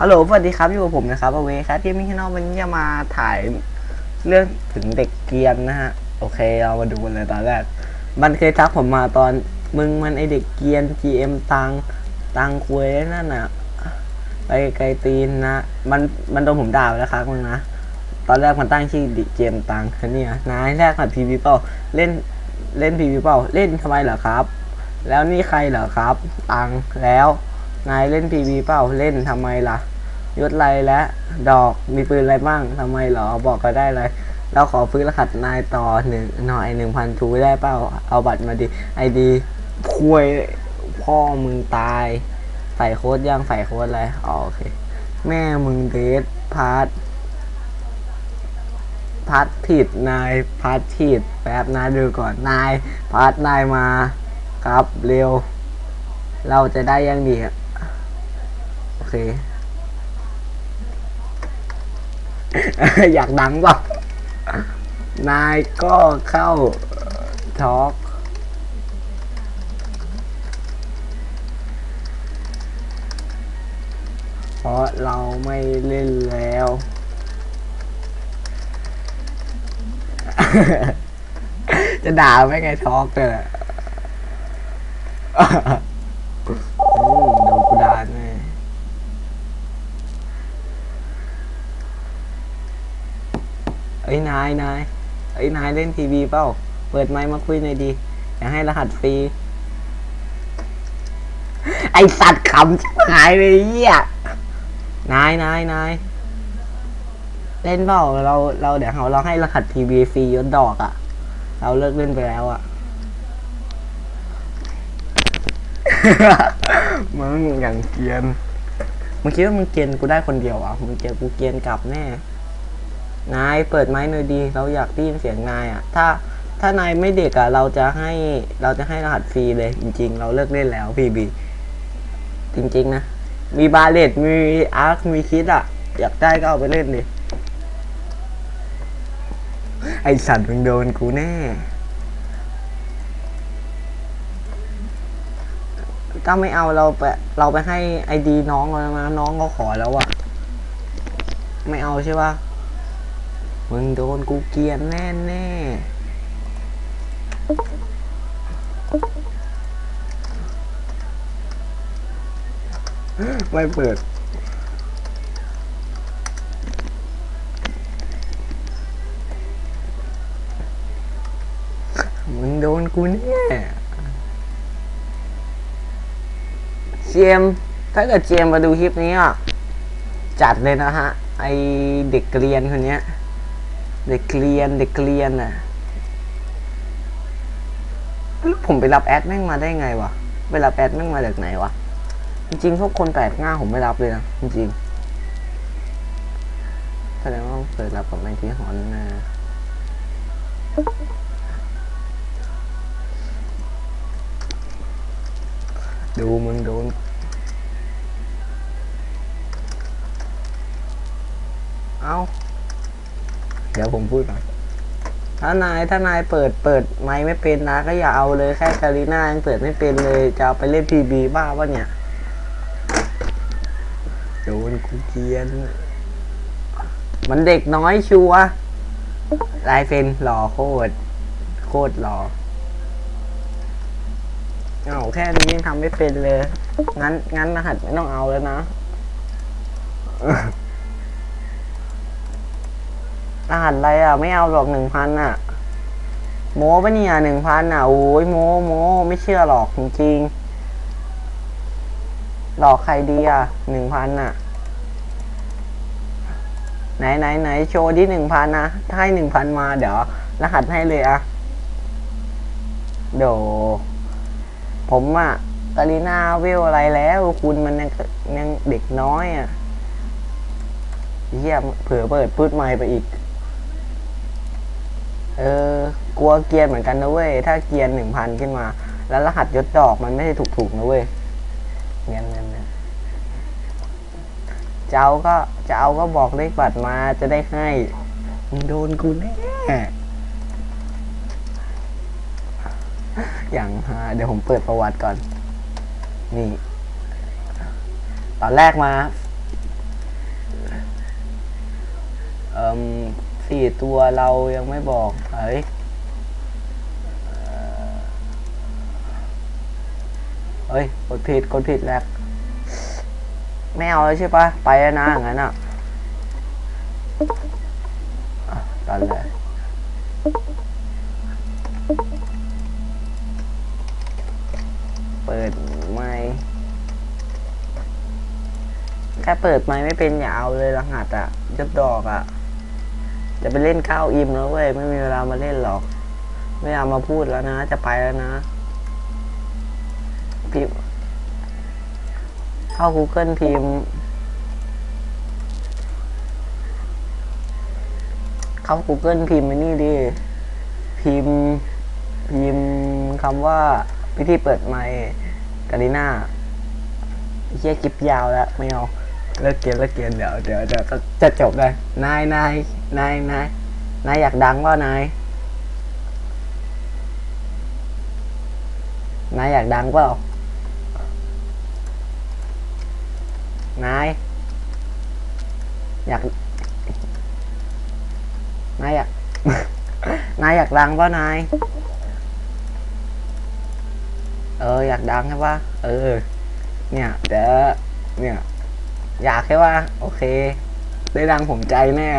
ฮัลโหลสวัสดีครับ อยู่กับผมนะครับเวครับที่มิชแนลวันนี้จะมาถ่ายเรื่องถึงเด็กเกียนนะฮะ โอเค เรามาดูกันเลยตอนแรก มันเคยทักผมมาตอน มึงมันไอเด็กเกรียน GM ตัง ตังคุยนั่นน่ะ ไปไกลตีนนะ มัน มันโดนผมด่าไปแล้วครับมึงนะ ตอนแรกมันตั้งชื่อดิเจมตังคันนี้นายแรกหัดพีวีเปล่าเล่น เล่นพีวีเปล่าเล่นทำไมเหรอครับ แล้วนี่ใครเหรอครับ ตังแล้ว นายเล่นพีวีเปล่าเล่นทำไมล่ะยศไรและดอกมีปืนอะไรบ้างทำไมเหรอบอกก็ได้เลยเราขอฟื้นรหัสนายต่อหนึ่งหน่อยหนึ่งพันทูได้เปล่าเอาบัตรมาดิไอดีคุยพ่อมึงตายใส่โค้ดยังใส่โค้ดอะไรอ๋อโอเค แม่มึงเดทพาร์ทพาร์ทผิดนายพาร์ทผิดแป๊บนะดูก่อนนายพาร์ทนายมาครับเร็ว เราจะได้ยังดีอะโอ เค อยากดังป่ะ นายก็เข้าทอล์กเพราะเราไม่เล่นแล้วจะด่าไม่ไงทอกเนี่ยอืมโดนกูด่าแน่เอ้ยนายนายเอ้ยนายเล่นทีวีเปล่า เปิดไมค์มาคุยหน่อยดี อยากให้รหัสฟรี ไอสัตว์ขำชิบหายเลยเหี้ย นายนายนายเล่นเปล่าเราเราเดี๋ยวเราเราให้รหัสทีวีฟรียศดอกอะ่ะ เราเลิกเล่นไปแล้วอะ่ะ มึงอย่างเกรียนมึงคิดว่ามึงเกรียนกูได้คนเดียวอะมึงเจอกูเกรียนกลับแน่ นายเปิดไม้หน่อยดี เราอยากได้ยินเสียงนายอะ ถ้าถ้านายไม่เด็กอะ เราจะให้เราจะให้รหัสฟรีเลย จริง ๆ เราเลิกเล่นแล้วพีบีจริง ๆ นะ มีบาเลตมีอาร์คมีคิดอะ อยากได้ก็เอาไปเล่นดิไอสัตว์มึงโดนกูแน่ถ้าไม่เอาเราไปเราไปให้ไอดีน้องเราแล้วนะน้องก็ขอแล้วอะไม่เอาใช่ปะ มึงโดนกูเกลียนแน่แน่ไม่เปิดมึงโดนกูแน่เจมถ้าเกิดเจมมาดูคลิปนี้อะ จัดเลยนะฮะ ไอเด็กเกรียนคนเนี้ย ด็กเรียนเด็กเรียนน่ะแล้วผมไปรับแอดแม่งมาได้ไงวะไปรับแอดแม่งมาจากไหนวะจริงๆพวกคนแปลกหน้าผมไม่รับเลยนะจริงๆแสดงว่าเคยรับกับไอที่หอนนะดูมึงโดนเอา เดี๋ยวผมพูดก่อนถ้านายถ้านายเปิดเปิดไมค์ไม่เป็นนะ ก็อย่าเอาเลยแค่คาริน่ายังเปิดไม่เป็นเลย จะเอาไปเล่นพีบีบ้าวะเนี่ยโดนกูเกียน มันเด็กน้อยชัวลายเซ็นหล่อโคตร โคตรหล่อเอาแค่นี้ยังทำไม่เป็นเลย งั้นงั้นรหัสไม่ต้องเอาแล้วนะ รหัสอะไรอะ ไม่เอาหรอกหนึ่งพันอะ โม้ปะเนี่ยหนึ่งพันอะ โอ้ยโม้โม้ไม่เชื่อหรอกจริงๆหลอกใครดีอะหนึ่งพันอะ ไหนไหนไหนโชว์ดิหนึ่งพันนะถ้าให้หนึ่งพันมาเดี๋ยว รหัสให้เลยอะเดี๋ยวผมอะกาลิน่าเวลอะไรแล้ว คุณมันยังยังเด็กน้อยอะเยี่ยมเผื่อเปิดพืดไม้ไปอีก เออกลัวเกียร์เหมือนกันนะเว้ย ถ้าเกียร์หนึ่งพันขึ้นมา แล้วรหัสยศดอกมันไม่ได้ถูกๆนะเว้ยเงี้ยเงี้ยเงี้ยจะเอาก็จะเอาก็บอกเลขบัตรมาจะได้ให้มึงโดนกูแน่อย่างฮาเดี๋ยวผมเปิดประวัติก่อน นี่ ตอนแรกมา เอ่ม สี่ตัวเรายังไม่บอกเฮ้ยเฮ้ย กดผิด กดผิดแล้วไม่เอาแล้วใช่ปะไปแล้วนะอย่างนั้นอะตันเลยเปิดไมค์แค่เปิดไมค์ไม่เป็นอย่าเอาเลยรหัสอะยบดอกอะ จะไปเล่นก้าวอิมแล้วเว้ยไม่มีเวลามาเล่นหรอก ไม่เอามาพูดแล้วนะ จะไปแล้วนะพิมเข้า Google พิมเข้า Google พิมพ์ไอ้นี่ดิพิมพิมคำว่าพิธีเปิดไมค์กาลิน่าไอ้เชี่ยคลิปยาวแล้วไม่เอา เลิกเกมเลิกเกมเดี๋ยวเดี๋ยวเดี๋ยวจะจะจบเลยนายนายนายนายนายอยากดังว่านายนายอยากดังเปล่านายอยากนายอยากนายอยากดังเปล่านายเอออยากดังใช่ปะเออเนี่ยเดี๋ยวเนี่ย อยากแค่ว่า โอเค ได้ดังผมใจแน่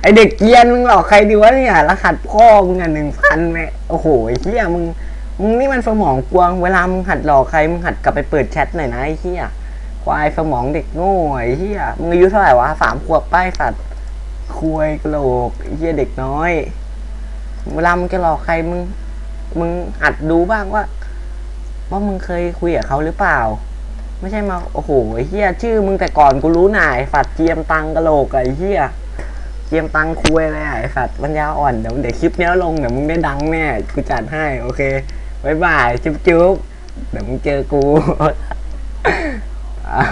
ไอเด็กเกียนมึงหลอกใครดีวะเนี่ยรหัสพ่อมึงอะหนึ่งพันแม่โอ้โหไอ้เหี้ยมึงมึงนี่มันสมองกวง เวลามึงหัดหลอกใครมึงหัดกลับไปเปิดแชทหน่อยนะไอ้เหี้ยควายสมองเด็กโง่ไอ้เหี้ยมึงอายุเท่าไหร่วะสามขวบป้ายสัตว์คุยกระโหลกไอ้เหี้ยเด็กน้อย เวลามึงจะหลอกใครมึง มึงหัดดูบ้างว่า ว่ามึงเคยคุยกับเขาหรือเปล่า ไม่ใช่มาโอ้โหไอ้เฮียชื่อมึงแต่ก่อนกูรู้หน่ายฝัดเจียมตังกะโหลกไอ้เฮียเจียมตังคุยเลยไอ้ฝัดปัญญาอ่อนเดี๋ยวเดี๋ยวคลิปเนี้ยลงเดี๋ยวมึงได้ดังแน่กูจัดให้โอเคบายบายจุ๊บจุ๊บเดี๋ยวมึงเจอกูอะ